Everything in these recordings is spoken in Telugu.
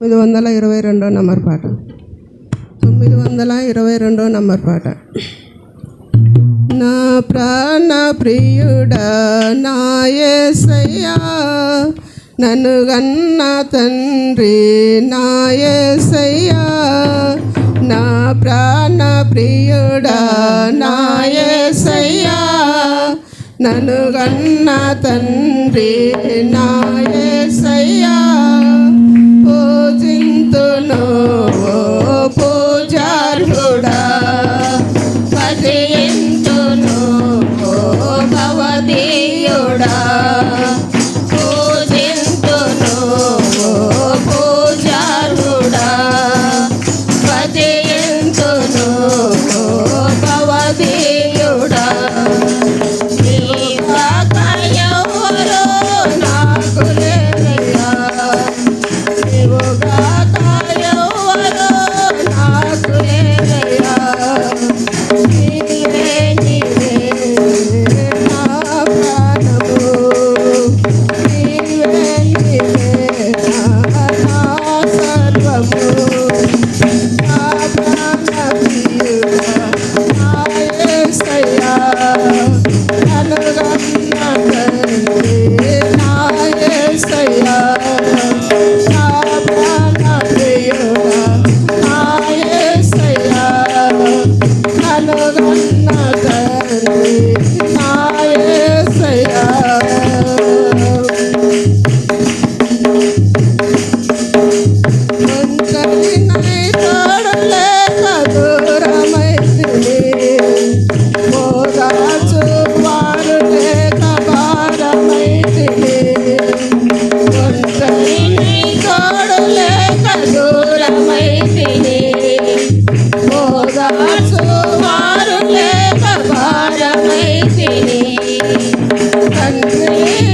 తొమ్మిది వందల ఇరవై రెండో నంబర్ పాట. తొమ్మిది వందల ఇరవై రెండో నంబర్ పాట. నా ప్రాణ ప్రియుడా నా ఏసయ్యా నన్ను గన్న తండ్రి నా ఏసయ్యా. నా ప్రాణ ప్రియుడా నా ఏసయ్యా నన్ను గన్న తండ్రి నా ఏసయ్యా. அன்பே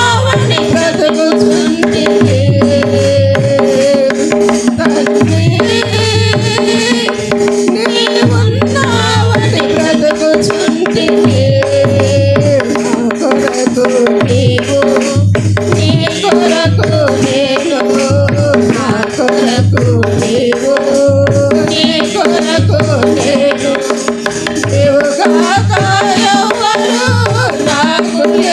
Yeah.